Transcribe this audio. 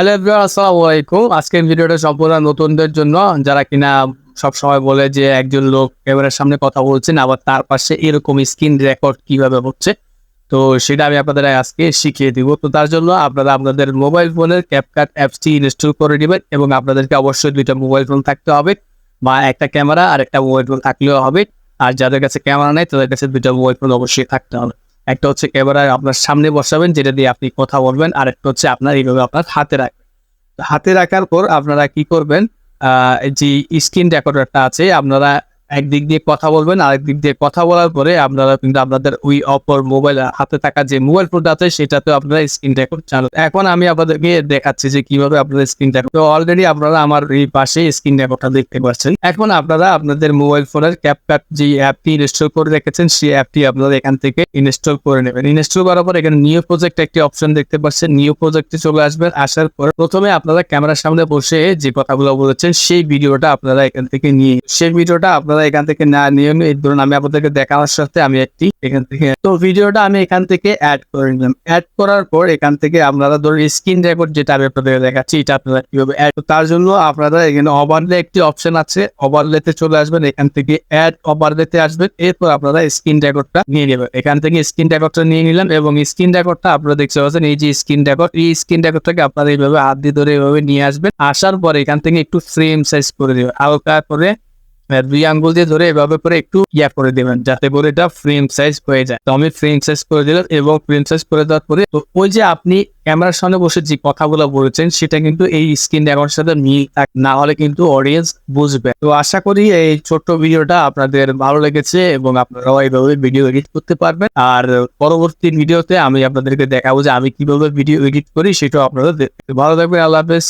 Hello everyone আসসালামু আলাইকুম। আজকের ভিডিওটা সম্পূর্ণ নতুনদের জন্য। যারা কিনা সব সময় বলে যে একজন লোক ক্যামেরার সামনে কথা বলছেন, আবার তার পাশে এরকম স্ক্রিন রেকর্ড কীভাবে হচ্ছে, তো সেটা আমি আপনাদের আজকে শিখিয়ে দিব। তো তার জন্য আপনারা আপনাদের মোবাইল ফোনের ক্যাপকাট অ্যাপসটি ইনস্টল করে নেবেন এবং আপনাদেরকে অবশ্যই দুইটা মোবাইল ফোন থাকতে হবে, বা একটা ক্যামেরা আর একটা মোবাইল ফোন থাকলেও হবে। আর যাদের কাছে ক্যামেরা নেই, তাদের কাছে দুইটা মোবাইল ফোন অবশ্যই থাকতে হবে। একটা হচ্ছে ক্যামেরা আপনার সামনে বসাবেন, যেটা দিয়ে আপনি কথা বলবেন আর একটা হচ্ছে আপনার এইভাবে আপনার হাতে রাখবেন। হাতে রাখার পর আপনারা কি করবেন যে স্ক্রিন রেকর্ডারটা আছে, আপনারা একদিক দিয়ে কথা বলবেন, আরেক দিক দিয়ে কথা বলার পরে আপনারা কিন্তু আপনাদের ওই অপর মোবাইল হাতে থাকা যে মোবাইল ফোনটা আছে সেটাতে আপনারা স্ক্রিন রেকর্ড চালু এখন আমি আপনাদেরকে দেখাচ্ছি যে কীভাবে আপনারা স্ক্রিন রেকর্ড তো অলরেডি আপনারা আমার এই পাশে স্ক্রিন রেকর্ডটা দেখতে পাচ্ছেন। এখন আপনারা আপনাদের মোবাইল ফোনের ক্যাপ ক্যাপকাট যে অ্যাপটি ইনস্টল করে রেখেছেন, সেই অ্যাপটি আপনারা এখান থেকে ইনস্টল করে নেবেন। ইনস্টল করার পর এখানে নিউ প্রজেক্ট একটি অপশন দেখতে পাচ্ছেন। নিউ প্রজেক্টে চলে আসবেন। আসার পর প্রথমে আপনারা ক্যামেরার সামনে বসে যে কথাগুলো বলেছেন, সেই ভিডিওটা আপনারা এখান থেকে নিয়ে সেই ভিডিওটা আপনারা এখান থেকে না নিয়ে এই ধরুন আমি আপনাদেরকে দেখানোর সাথে আমি একটি এখান থেকে। তো ভিডিওটা আমি এখান থেকে অ্যাড করে নিলাম। অ্যাড করার পর এখান থেকে আপনারা ধরুন স্ক্রিন রেকর্ড যেটা আমি আপনাদের দেখাচ্ছি, এটা আপনারা কীভাবে অ্যাড তার জন্য আপনারা এখানে ওভারলে একটি অপশন আছে। ওভারলেতে চলে আসবেন, এখান থেকে অ্যাড ওভারলেতে আসবেন। এরপর আপনারা স্ক্রিন রেকর্ডটা নিয়ে নেবেন। এখান থেকে স্ক্রিন রেকর্ডটা নিয়ে নিলাম এবং স্ক্রিন রেকর্ডটা আপনারা দেখতে পাচ্ছেন, এই যে স্ক্রিন রেকর্ড এই স্ক্রিন রেকর্ডটাকে আপনারা এইভাবে হাত দিয়ে ধরে এইভাবে নিয়ে আসবেন। আসার পর এখান থেকে একটু ফ্রেম সাইজ করে দেবেন। হালকা করে আহ, দুই আঙ্গুল দিয়ে ধরে এভাবে করে একটু ইয়া করে দেবেন যাতে করে এটা ফ্রেম সাইজ হয়ে যায়। তো আমি ফ্রেম সাইজ করে দিলাম এবং ফ্রেম সাইজ করে দেওয়ার পরে তো ওই যে আপনি ক্যামেরার সামনে বসে যে কথাগুলো বলেছেন সেটা কিন্তু এই স্ক্রিন রেকর্ডের সাথে মিল না হলে কিন্তু অডিয়েন্স বুঝবে। তো আশা করি এই ছোট্ট ভিডিওটা আপনাদের ভালো লেগেছে এবং আপনারাও এইভাবে ভিডিও এডিট করতে পারবেন। আর পরবর্তী ভিডিওতে আমি আপনাদেরকে দেখাবো যে আমি কীভাবে ভিডিও এডিট করি সেটাও আপনারা দেখতে। ভালো থাকবেন আল্লাহ হাফেজ